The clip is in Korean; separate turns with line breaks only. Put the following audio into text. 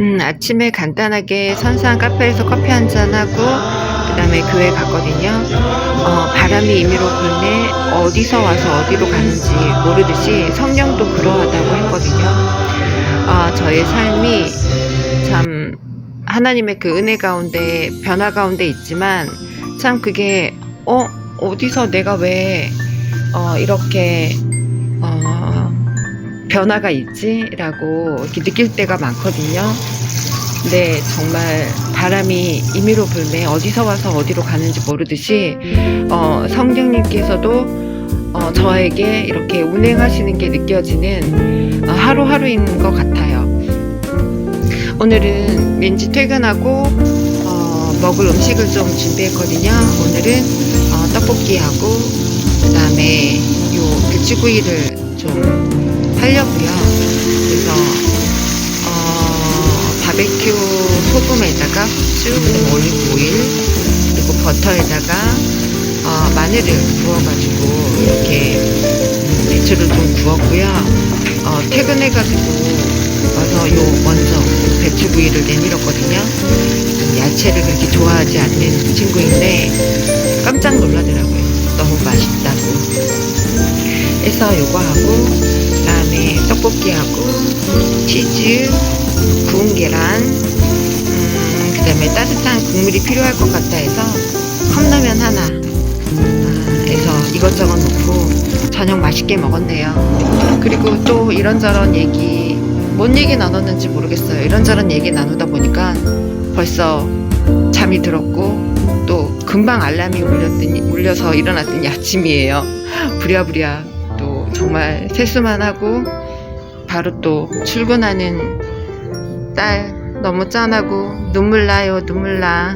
음, 아침에 간단하게 선상 카페에서 커피 한 잔하고, 그 다음에 교회 갔거든요. 어, 바람이 임의로 불네, 어디서 와서 어디로 가는지 모르듯이 성령도 그러하다고 했거든요. 아, 저의 삶이 참 하나님의 그 은혜 가운데, 변화 가운데 있지만, 참 그게, 어, 어디서 내가 왜, 어, 이렇게, 어, 변화가 있지? 라고 이렇게 느낄 때가 많거든요. 근데 정말 바람이 임의로 불매 어디서 와서 어디로 가는지 모르듯이 어, 성령님께서도 어, 저에게 이렇게 운행하시는 게 느껴지는 어, 하루하루인 것 같아요. 오늘은 왠지 퇴근하고 어, 먹을 음식을 좀 준비했거든요. 오늘은 어, 떡볶이하고 그 다음에 요 배추구이를 좀 하려고요. 그래서 어, 바베큐 소금에다가 그리고 올리브 오일, 그리고 버터에다가 어, 마늘을 부어가지고 이렇게 배추를 좀 구웠고요. 어, 퇴근해가지고 와서 요 먼저 배추구이를 내밀었거든요. 좀 야채를 그렇게 좋아하지 않는 친구인데 깜짝 놀라더라고요. 너무 맛있다고. 해서 요거 하고 그 다음에 떡볶이하고 치즈, 구운 계란, 음, 그 다음에 따뜻한 국물이 필요할 것 같아 해서 컵라면 하나 아, 해서 이것저것 넣고 저녁 맛있게 먹었네요. 그리고 또 이런저런 얘기 뭔 얘기 나눴는지 모르겠어요. 이런저런 얘기 나누다 보니까 벌써 잠이 들었고 또 금방 알람이 울렸더니 울려서 일어났더니 아침이에요. 부랴부랴 또 정말 세수만 하고 바로 또 출근하는 딸 너무 짠하고 눈물 나요 눈물 나